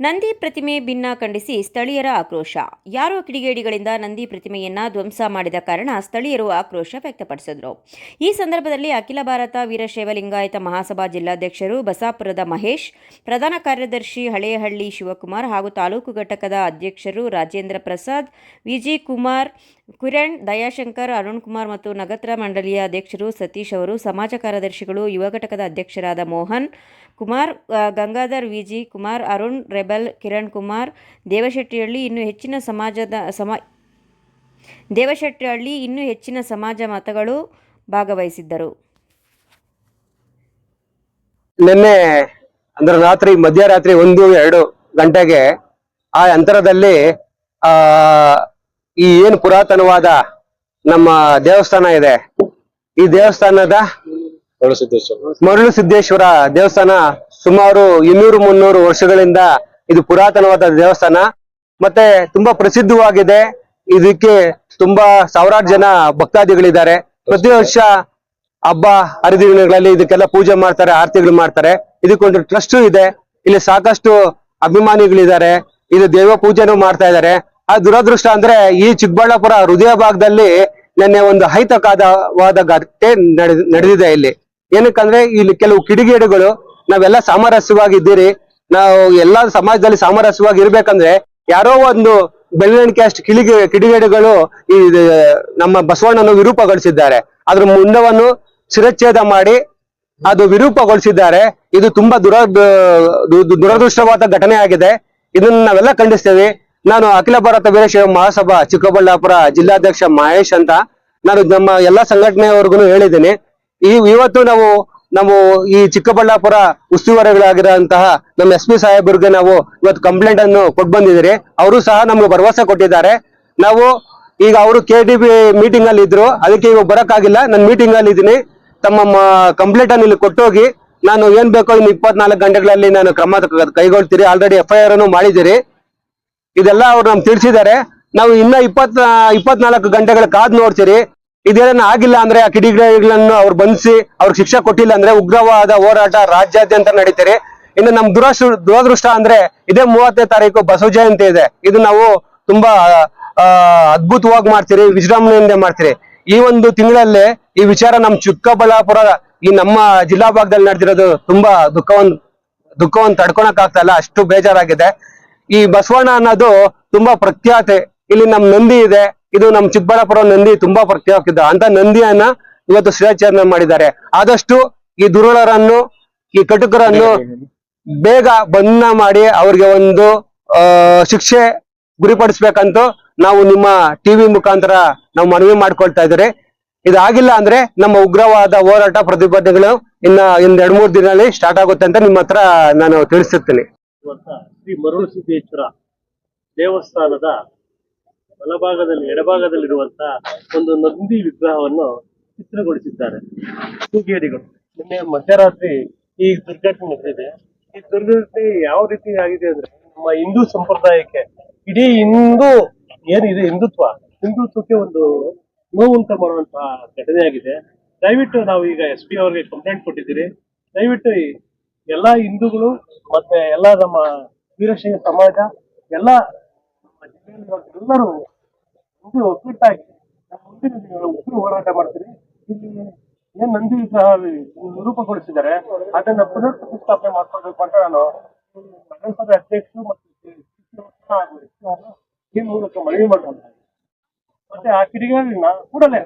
ನಂದಿ ಪ್ರತಿಮೆ ಭಿನ್ನ ಖಂಡಿಸಿ ಸ್ಥಳೀಯರ ಆಕ್ರೋಶ. ಯಾರೋ ಕಿಡಿಗೇಡಿಗಳಿಂದ ನಂದಿ ಪ್ರತಿಮೆಯನ್ನ ಧ್ವಂಸ ಮಾಡಿದ ಕಾರಣ ಸ್ಥಳೀಯರು ಆಕ್ರೋಶ ವ್ಯಕ್ತಪಡಿಸಿದರು. ಈ ಸಂದರ್ಭದಲ್ಲಿ ಅಖಿಲ ಭಾರತ ವೀರಶೈವ ಲಿಂಗಾಯತ ಮಹಾಸಭಾ ಜಿಲ್ಲಾಧ್ಯಕ್ಷರು ಬಸಾಪುರದ ಮಹೇಶ್, ಪ್ರಧಾನ ಕಾರ್ಯದರ್ಶಿ ಹಳೇಹಳ್ಳಿ ಶಿವಕುಮಾರ್ ಹಾಗೂ ತಾಲೂಕು ಘಟಕದ ಅಧ್ಯಕ್ಷರು ರಾಜೇಂದ್ರ ಪ್ರಸಾದ್, ವಿಜಿ ಕುಮಾರ್, ಕುರಣ್, ದಯಾಶಂಕರ್, ಅರುಣ್ ಕುಮಾರ್ ಮತ್ತು ನಗತ್ರ ಮಂಡಳಿಯ ಅಧ್ಯಕ್ಷರು ಸತೀಶ್ ಅವರು, ಸಮಾಜ ಕಾರ್ಯದರ್ಶಿಗಳು, ಯುವ ಘಟಕದ ಅಧ್ಯಕ್ಷರಾದ ಮೋಹನ್ ಕುಮಾರ್ ಗಂಗಾಧರ್, ವಿಜಿ ಕುಮಾರ್, ಅರುಣ್ ರೆಬಲ್ ಕಿರಣ್ ಕುಮಾರ್ ದೇವಶೆಟ್ಟಿಹಳ್ಳಿ ಇನ್ನು ಹೆಚ್ಚಿನ ಸಮಾಜದ ಸಮ ದೇವಶೆಟ್ಟಿಹಳ್ಳಿ ಇನ್ನೂ ಹೆಚ್ಚಿನ ಸಮಾಜ ಮತಗಳು ಭಾಗವಹಿಸಿದ್ದರು. ನಿನ್ನೆ ಅಂದ್ರೆ ರಾತ್ರಿ ಮಧ್ಯರಾತ್ರಿ ಒಂದು ಎರಡು ಗಂಟೆಗೆ ಆ ಅಂತರದಲ್ಲಿ ಆ ಈ ಏನು ಪುರಾತನವಾದ ನಮ್ಮ ದೇವಸ್ಥಾನ ಇದೆ. ಈ ದೇವಸ್ಥಾನದ ಮರಳು ಸಿದ್ದೇಶ್ವರ ದೇವಸ್ಥಾನ ಸುಮಾರು ಇನ್ನೂರು ಮುನ್ನೂರು ವರ್ಷಗಳಿಂದ ಇದು ಪುರಾತನವಾದ ದೇವಸ್ಥಾನ. ಮತ್ತೆ ತುಂಬಾ ಪ್ರಸಿದ್ಧವಾಗಿದೆ. ಇದಕ್ಕೆ ತುಂಬಾ ಸಾವಿರಾರು ಜನ ಭಕ್ತಾದಿಗಳಿದ್ದಾರೆ. ಪ್ರತಿ ವರ್ಷ ಹಬ್ಬ, ಹರಿದಿನಗಳಲ್ಲಿ ಇದಕ್ಕೆಲ್ಲ ಪೂಜೆ ಮಾಡ್ತಾರೆ, ಆರತಿಗಳು ಮಾಡ್ತಾರೆ. ಇದಕ್ಕೊಂದು ಟ್ರಸ್ಟ್ ಇದೆ. ಇಲ್ಲಿ ಸಾಕಷ್ಟು ಅಭಿಮಾನಿಗಳಿದ್ದಾರೆ. ಇದು ದೇವ ಪೂಜೆನೂ ಮಾಡ್ತಾ ಇದ್ದಾರೆ. ಆ ದುರದೃಷ್ಟ ಅಂದ್ರೆ ಈ ಚಿಕ್ಕಬಳ್ಳಾಪುರ ಹೃದಯ ಭಾಗದಲ್ಲಿ ನಿನ್ನೆ ಒಂದು ಹೈತಕಾದವಾದ ಘಟನೆ ನಡೆದ- ನಡೆದಿದೆ ಇಲ್ಲಿ. ಏನಕ್ಕಂದ್ರೆ ಇಲ್ಲಿ ಕೆಲವು ಕಿಡಿಗೇಡುಗಳು, ನಾವೆಲ್ಲ ಸಾಮರಸ್ಯವಾಗಿದ್ದೀರಿ. ನಾವು ಎಲ್ಲ ಸಮಾಜದಲ್ಲಿ ಸಾಮರಸ್ಯವಾಗಿ ಇರ್ಬೇಕಂದ್ರೆ ಯಾರೋ ಒಂದು ಬೆಳ್ಳಣಿಕೆ ಅಷ್ಟು ಕಿಡಿಗೆ ಕಿಡಿಗೇಡಿಗಳು ಈ ನಮ್ಮ ಬಸವಣ್ಣನ ವಿರೂಪಗೊಳಿಸಿದ್ದಾರೆ. ಅದ್ರ ಮುಂಡವನ್ನು ಶಿರಚ್ಛೇದ ಮಾಡಿ ಅದು ವಿರೂಪಗೊಳಿಸಿದ್ದಾರೆ. ಇದು ತುಂಬಾ ದುರ ದುರದೃಷ್ಟವಾದ ಘಟನೆ ಆಗಿದೆ. ಇದನ್ನ ನಾವೆಲ್ಲ ಖಂಡಿಸ್ತೇವೆ. ನಾನು ಅಖಿಲ ಭಾರತ ವೀರಶೈವ ಮಹಾಸಭಾ ಚಿಕ್ಕಬಳ್ಳಾಪುರ ಜಿಲ್ಲಾಧ್ಯಕ್ಷ ಮಹೇಶ್ ಅಂತ ನಾನು ನಮ್ಮ ಎಲ್ಲಾ ಸಂಘಟನೆಯವರೆಗೂ ಹೇಳಿದ್ದೀನಿ. ಈ, ಇವತ್ತು ನಾವು ನಾವು ಈ ಚಿಕ್ಕಬಳ್ಳಾಪುರ ಉಸ್ತುವಾರಿಗಳಾಗಿರುವಂತಹ ನಮ್ಮ ಎಸ್ ಪಿ ಸಾಹೇಬ್ರಿಗೆ ನಾವು ಇವತ್ತು ಕಂಪ್ಲೇಂಟ್ ಅನ್ನು ಕೊಟ್ಟು ಬಂದಿದ್ದೀರಿ. ಅವರು ಸಹ ನಮ್ಗೆ ಭರವಸೆ ಕೊಟ್ಟಿದ್ದಾರೆ. ನಾವು ಈಗ ಅವರು ಕೆ ಡಿ ಬಿ ಮೀಟಿಂಗ್ ಅಲ್ಲಿ ಇದ್ರು. ಅದಕ್ಕೆ ಇವಾಗ ಬರೋಕ್ಕಾಗಿಲ್ಲ. ನಾನು ಮೀಟಿಂಗ್ ಅಲ್ಲಿ ಇದ್ದೀನಿ. ತಮ್ಮ ಕಂಪ್ಲೇಂಟ್ ಅನ್ನು ಇಲ್ಲಿ ಕೊಟ್ಟೋಗಿ ನಾನು ಏನ್ ಬೇಕೋ ಇನ್ನು ಇಪ್ಪತ್ನಾಲ್ಕು ಗಂಟೆಗಳಲ್ಲಿ ನಾನು ಕ್ರಮ ಕೈಗೊಳ್ತೀರಿ. ಆಲ್ರೆಡಿ ಎಫ್ ಐ ಆರ್ ಅನ್ನು ಮಾಡಿದ್ದೀರಿ. ಇದೆಲ್ಲ ಅವ್ರು ನಮ್ಗೆ ತಿಳಿಸಿದ್ದಾರೆ. ನಾವು ಇನ್ನ ಇಪ್ಪತ್ ಇಪ್ಪತ್ನಾಲ್ಕು ಗಂಟೆಗಳ ಕಾದ್ ನೋಡ್ತೀರಿ. ಇದೇನ ಆಗಿಲ್ಲ ಅಂದ್ರೆ ಆ ಕಿಡಿಗೇಡಿಗಳನ್ನು ಅವ್ರು ಬಂಧಿಸಿ ಅವ್ರಿಗೆ ಶಿಕ್ಷೆ ಕೊಟ್ಟಿಲ್ಲ ಅಂದ್ರೆ ಉಗ್ರವಾದ ಹೋರಾಟ ರಾಜ್ಯಾದ್ಯಂತ ನಡೀತಾರೆ ಇನ್ನು ನಮ್ ದುರದೃಷ್ಟ ದುರದೃಷ್ಟ ಅಂದ್ರೆ ಇದೇ ಮೂವತ್ತನೇ ತಾರೀಕು ಬಸವ ಜಯಂತಿ ಇದೆ. ಇದು ನಾವು ತುಂಬಾ ಅದ್ಭುತವಾಗಿ ಮಾಡ್ತೀರಿ, ವಿಜೃಂಭಣೆಯಿಂದ ಮಾಡ್ತೀರಿ. ಈ ಒಂದು ತಿಂಗಳಲ್ಲೇ ಈ ವಿಚಾರ ನಮ್ ಚಿಕ್ಕಬಳ್ಳಾಪುರ, ಈ ನಮ್ಮ ಜಿಲ್ಲಾ ಭಾಗದಲ್ಲಿ ನಡೆದಿರೋದು ತುಂಬಾ ದುಃಖವನ್ ದುಃಖವನ್ನು ತಡ್ಕೊಳಕ್ ಆಗ್ತಾ ಇಲ್ಲ, ಅಷ್ಟು ಬೇಜಾರಾಗಿದೆ. ಈ ಬಸವಣ್ಣ ಅನ್ನೋದು ತುಂಬಾ ಪ್ರಖ್ಯಾತಿ. ಇಲ್ಲಿ ನಮ್ ನಂದಿ ಇದೆ. ಇದು ನಮ್ಮ ಚಿಕ್ಕಬಳ್ಳಾಪುರ ನಂದಿ ತುಂಬಾ ಪ್ರಖ್ಯಾತ ಅಂತ ನಂದಿಯನ್ನ ಇವತ್ತು ಶ್ರೇಚರಣೆ ಮಾಡಿದ್ದಾರೆ. ಆದಷ್ಟು ಈ ದುರುಳರನ್ನು ಈ ಕಟುಕರನ್ನು ಬೇಗ ಬಂಧನ ಮಾಡಿ ಅವ್ರಿಗೆ ಒಂದು ಶಿಕ್ಷೆ ಗುರಿಪಡಿಸ್ಬೇಕಂತ ನಾವು ನಿಮ್ಮ ಟಿವಿ ಮುಖಾಂತರ ನಾವು ಮನವಿ ಮಾಡ್ಕೊಳ್ತಾ ಇದ್ದಾರೆ ಇದಾಗಿಲ್ಲ ಅಂದ್ರೆ ನಮ್ಮ ಉಗ್ರವಾದ ಹೋರಾಟ ಪ್ರತಿಭಟನೆಗಳು ಇನ್ನ ಒಂದ್ ಎರಡ್ ಮೂರ್ ದಿನದಲ್ಲಿ ಸ್ಟಾರ್ಟ್ ಆಗುತ್ತೆ ಅಂತ ನಿಮ್ಮ ಹತ್ರ ನಾನು ತಿಳಿಸುತ್ತೇನೆ ದೇವಸ್ಥಾನದ ಬಲಭಾಗದಲ್ಲಿ, ಎಡಭಾಗದಲ್ಲಿರುವಂತ ಒಂದು ನಂದಿ ವಿಗ್ರಹವನ್ನು ಚಿತ್ರಗೊಳಿಸಿದ್ದಾರೆ ಹೂಗೇರಿಗಳು ನಿನ್ನೆ ಮಧ್ಯರಾತ್ರಿ ಈ ದುರ್ಘಟನೆ ನಡೆದಿದೆ. ಈ ದುರ್ಘಟನೆ ಯಾವ ರೀತಿ ಆಗಿದೆ ಅಂದ್ರೆ ನಮ್ಮ ಹಿಂದೂ ಸಂಪ್ರದಾಯಕ್ಕೆ ಇಡೀ ಹಿಂದೂ ಏನಿದೆ? ಹಿಂದುತ್ವ. ಹಿಂದುತ್ವಕ್ಕೆ ಒಂದು ನೋವುಂಟು ಮಾಡುವಂತಹ ಘಟನೆ ಆಗಿದೆ. ದಯವಿಟ್ಟು ನಾವು ಈಗ ಎಸ್ ಪಿ ಅವರಿಗೆ ಕಂಪ್ಲೇಂಟ್ ಕೊಟ್ಟಿದ್ದೀರಿ. ದಯವಿಟ್ಟು ಎಲ್ಲಾ ಹಿಂದೂಗಳು ಮತ್ತೆ ಎಲ್ಲಾ ನಮ್ಮ ವೀರಶೈವ ಸಮಾಜ, ಎಲ್ಲ ಎಲ್ಲರೂ ಮುಂದೆ ಒಗ್ಗಟ್ಟಾಗಿ ಮುಂದಿನ ಉಗ್ರ ಹೋರಾಟ ಮಾಡ್ತೀರಿ ಇಲ್ಲಿ ಏನ್ ನಂದಿ ನಿರೂಪಗೊಳಿಸಿದ್ದಾರೆ, ಅದನ್ನ ಪುನರ್ ಪ್ರತಿಷ್ಠಾಪನೆ ಮಾಡ್ಕೊಳ್ಬೇಕು ಅಂತ ನಾನು ನಗರಸಭೆ ಅಧ್ಯಕ್ಷರು ಮತ್ತು ಈ ಮೂಲಕ ಮನವಿ ಮಾಡ್ಕೊಂಡು ಮತ್ತೆ ಆ ಕಿಡಿಗಳನ್ನ ಕೂಡಲೇ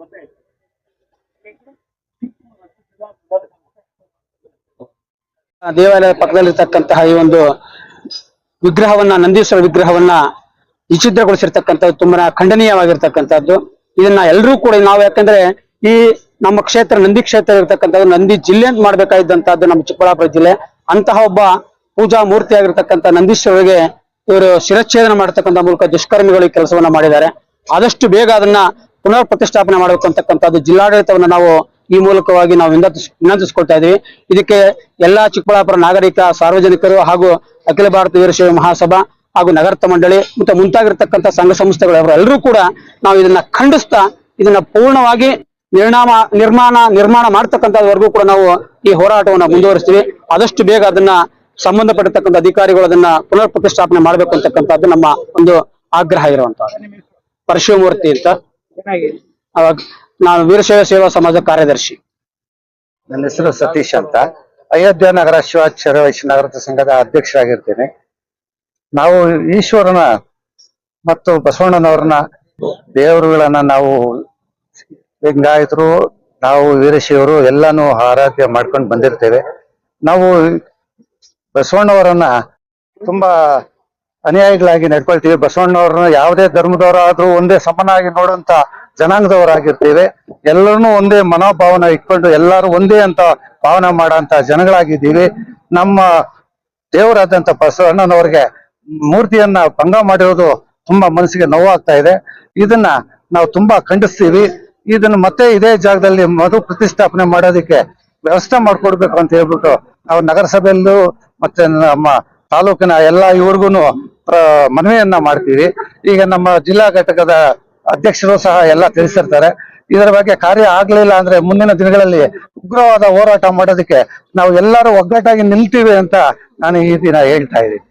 ಮತ್ತೆ ದೇವಾಲಯದ ಪಕ್ಕದಲ್ಲಿರ್ತಕ್ಕಂತಹ ಈ ಒಂದು ವಿಗ್ರಹವನ್ನ, ನಂದೀಶ್ವರ ವಿಗ್ರಹವನ್ನ ವಿಚಿತ್ರಗೊಳಿಸಿರ್ತಕ್ಕಂಥದ್ದು ತುಂಬಾ ಖಂಡನೀಯವಾಗಿರ್ತಕ್ಕಂಥದ್ದು. ಇದನ್ನ ಎಲ್ಲರೂ ಕೂಡ ನಾವು ಯಾಕಂದ್ರೆ ಈ ನಮ್ಮ ಕ್ಷೇತ್ರ, ನಂದಿ ಕ್ಷೇತ್ರ ಇರತಕ್ಕಂಥದ್ದು, ನಂದಿ ಜಿಲ್ಲೆ ಅಂತ ಮಾಡ್ಬೇಕಾಗಿದ್ದಂತಹದ್ದು ನಮ್ಮ ಚಿಕ್ಕಬಳ್ಳಾಪುರ ಜಿಲ್ಲೆ. ಅಂತಹ ಒಬ್ಬ ಪೂಜಾ ಮೂರ್ತಿ ಆಗಿರ್ತಕ್ಕಂಥ ನಂದೀಶ್ವರಿಗೆ ಇವರು ಶಿರಚ್ಛೇದನ ಮಾಡತಕ್ಕಂಥ ಮೂಲಕ ದುಷ್ಕರ್ಮಿಗಳು ಕೆಲಸವನ್ನ ಮಾಡಿದ್ದಾರೆ. ಆದಷ್ಟು ಬೇಗ ಅದನ್ನ ಪುನರ್ ಪ್ರತಿಷ್ಠಾಪನೆ ಮಾಡಬೇಕು ಜಿಲ್ಲಾಡಳಿತವನ್ನು ನಾವು ಈ ಮೂಲಕವಾಗಿ ನಾವು ವಿನಂತಿಸ್ಕೊಳ್ತಾ ಇದೀವಿ ಇದಕ್ಕೆ ಎಲ್ಲಾ ಚಿಕ್ಕಬಳ್ಳಾಪುರ ನಾಗರಿಕ, ಸಾರ್ವಜನಿಕರು ಹಾಗೂ ಅಖಿಲ ಭಾರತ ವೀರಶೈವ ಮಹಾಸಭಾ ಹಾಗೂ ನಗರತ್ವ ಮಂಡಳಿ ಮತ್ತು ಮುಂತಾಗಿರ್ತಕ್ಕಂಥ ಸಂಘ ಸಂಸ್ಥೆಗಳು ಎಲ್ಲರೂ ಕೂಡ ನಾವು ಇದನ್ನ ಖಂಡಿಸ್ತಾ ಇದನ್ನ ಪೂರ್ಣವಾಗಿ ನಿರ್ಣಾಮ, ನಿರ್ಮಾಣ ನಿರ್ಮಾಣ ಮಾಡ್ತಕ್ಕಂಥವರೆಗೂ ಕೂಡ ನಾವು ಈ ಹೋರಾಟವನ್ನು ಮುಂದುವರಿಸ್ತೀವಿ. ಆದಷ್ಟು ಬೇಗ ಅದನ್ನ ಸಂಬಂಧಪಟ್ಟಿರ್ತಕ್ಕಂಥ ಅಧಿಕಾರಿಗಳು ಅದನ್ನ ಪುನರ್ ಪ್ರತಿಷ್ಠಾಪನೆ ಮಾಡ್ಬೇಕು ಅಂತಕ್ಕಂಥದ್ದು ನಮ್ಮ ಒಂದು ಆಗ್ರಹ ಇರುವಂತ ಪರಶಿವಮೂರ್ತಿ ಅಂತ. ಅವಾಗ ನಾನು ವೀರಶೈವ ಸೇವಾ ಸಮಾಜ ಕಾರ್ಯದರ್ಶಿ. ನನ್ನ ಹೆಸರು ಸತೀಶ್ ಅಂತ. ಅಯೋಧ್ಯ ನಗರ ಶಿವಾಚಾರ್ಯ ವೈಶ್ಯ ನಗರ ಸಂಘದ ಅಧ್ಯಕ್ಷರಾಗಿರ್ತೇನೆ. ನಾವು ಈಶ್ವರನ ಮತ್ತು ಬಸವಣ್ಣನವ್ರನ್ನ, ದೇವರುಗಳನ್ನ ನಾವು ಲಿಂಗಾಯತರು, ನಾವು ವೀರಶಿವರು ಎಲ್ಲಾನು ಆರಾಧ್ಯ ಮಾಡ್ಕೊಂಡು ಬಂದಿರ್ತೇವೆ. ನಾವು ಬಸವಣ್ಣವರನ್ನ ತುಂಬಾ ಅನುಯಾಯಿಗಳಾಗಿ ನಡ್ಕೊಳ್ತೀವಿ. ಬಸವಣ್ಣವ್ರನ್ನ ಯಾವುದೇ ಧರ್ಮದವರಾದ್ರೂ ಒಂದೇ ಸಮನಾಗಿ ನೋಡುವಂತ ಜನಾಂಗದವರಾಗಿರ್ತೇವೆ. ಎಲ್ಲರನ್ನೂ ಒಂದೇ ಮನೋಭಾವನ ಇಟ್ಕೊಂಡು ಎಲ್ಲರೂ ಒಂದೇ ಅಂತ ಭಾವನೆ ಮಾಡೋಂತ ಜನಗಳಾಗಿದ್ದೀವಿ. ನಮ್ಮ ದೇವರಾದಂತ ಬಸವಣ್ಣನವ್ರಿಗೆ ಮೂರ್ತಿಯನ್ನ ಭಂಗ ಮಾಡಿರೋದು ತುಂಬಾ ಮನಸ್ಸಿಗೆ ನೋವಾಗ್ತಾ ಇದೆ. ಇದನ್ನ ನಾವು ತುಂಬಾ ಖಂಡಿಸ್ತೀವಿ. ಇದನ್ನ ಮತ್ತೆ ಇದೇ ಜಾಗದಲ್ಲಿ ಮರು ಪ್ರತಿಷ್ಠಾಪನೆ ಮಾಡೋದಕ್ಕೆ ವ್ಯವಸ್ಥೆ ಮಾಡ್ಕೊಡ್ಬೇಕು ಅಂತ ಹೇಳ್ಬಿಟ್ಟು ನಾವು ನಗರಸಭೆಯಲ್ಲೂ ಮತ್ತೆ ನಮ್ಮ ತಾಲೂಕಿನ ಎಲ್ಲಾ ಇವ್ರಿಗೂ ಮನವಿಯನ್ನ ಮಾಡ್ತೀವಿ. ಈಗ ನಮ್ಮ ಜಿಲ್ಲಾ ಘಟಕದ ಅಧ್ಯಕ್ಷರು ಸಹ ಎಲ್ಲ ತಿಳಿಸಿರ್ತಾರೆ. ಇದರ ಬಗ್ಗೆ ಕಾರ್ಯ ಆಗ್ಲಿಲ್ಲ ಅಂದ್ರೆ ಮುಂದಿನ ದಿನಗಳಲ್ಲಿ ಉಗ್ರವಾದ ಹೋರಾಟ ಮಾಡೋದಕ್ಕೆ ನಾವು ಎಲ್ಲರೂ ಒಗ್ಗಟ್ಟಾಗಿ ನಿಲ್ತೀವಿ ಅಂತ ನಾನು ಈ ದಿನ ಹೇಳ್ತಾ ಇದ್ದೀನಿ.